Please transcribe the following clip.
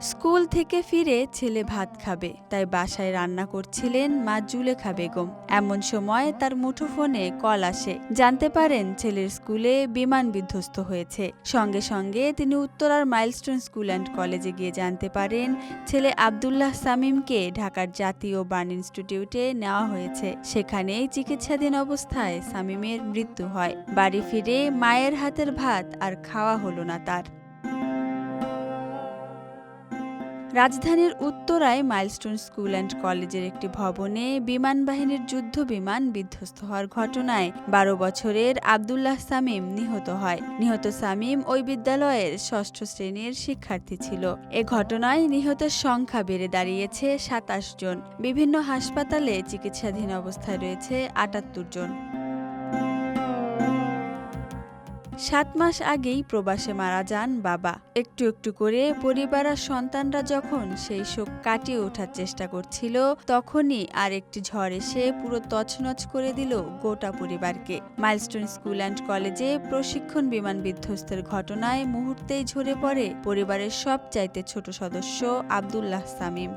School থেকে ফিরে ছেলে ভাত খাবে, তাই বাসায় রান্না করছিলেন মা জুলেখা বেগম। এমন সময় তার মুঠোফোনে কল আসে। জানতে পারেন ছেলের স্কুলে বিমান বিধ্বস্ত হয়েছে। সঙ্গে সঙ্গে তিনি উত্তরার মাইলস্টোন স্কুল অ্যান্ড কলেজে গিয়ে জানতে পারেন ছেলে আবদুল্লাহ সামিমকে ঢাকার জাতীয় বার্ন ইনস্টিটিউটে নেওয়া হয়েছে। সেখানেই চিকিৎসাধীন অবস্থায় সামিমের মৃত্যু হয়। বাড়ি ফিরে মায়ের হাতের ভাত আর খাওয়া হলো না তার। রাজধানীর উত্তরায় মাইলস্টোন স্কুল অ্যান্ড কলেজের একটি ভবনে বিমান বাহিনীর যুদ্ধ বিমান বিধ্বস্ত হওয়ার ঘটনায় বারো বছরের আবদুল্লাহ সামিম নিহত হয়। নিহত সামিম ওই বিদ্যালয়ের ষষ্ঠ শ্রেণির শিক্ষার্থী ছিল। এ ঘটনায় নিহতের সংখ্যা বেড়ে দাঁড়িয়েছে সাতাশ জন। বিভিন্ন হাসপাতালে চিকিৎসাধীন অবস্থায় রয়েছে আটাত্তর জন। সাত মাস আগেই প্রবাসে মারা যান বাবা। একটু একটু করে পরিবার আর সন্তানরা যখন সেই শোক কাটিয়ে ওঠার চেষ্টা করছিল, তখনই আর একটি ঝড় এসে পুরো তছনছ করে দিল গোটা পরিবারকে। মাইলস্টোন স্কুল অ্যান্ড কলেজে প্রশিক্ষণ বিমান বিধ্বস্তের ঘটনায় মুহূর্তেই ঝরে পড়ে পরিবারের সবচাইতে ছোট সদস্য আবদুল্লাহ সামিম।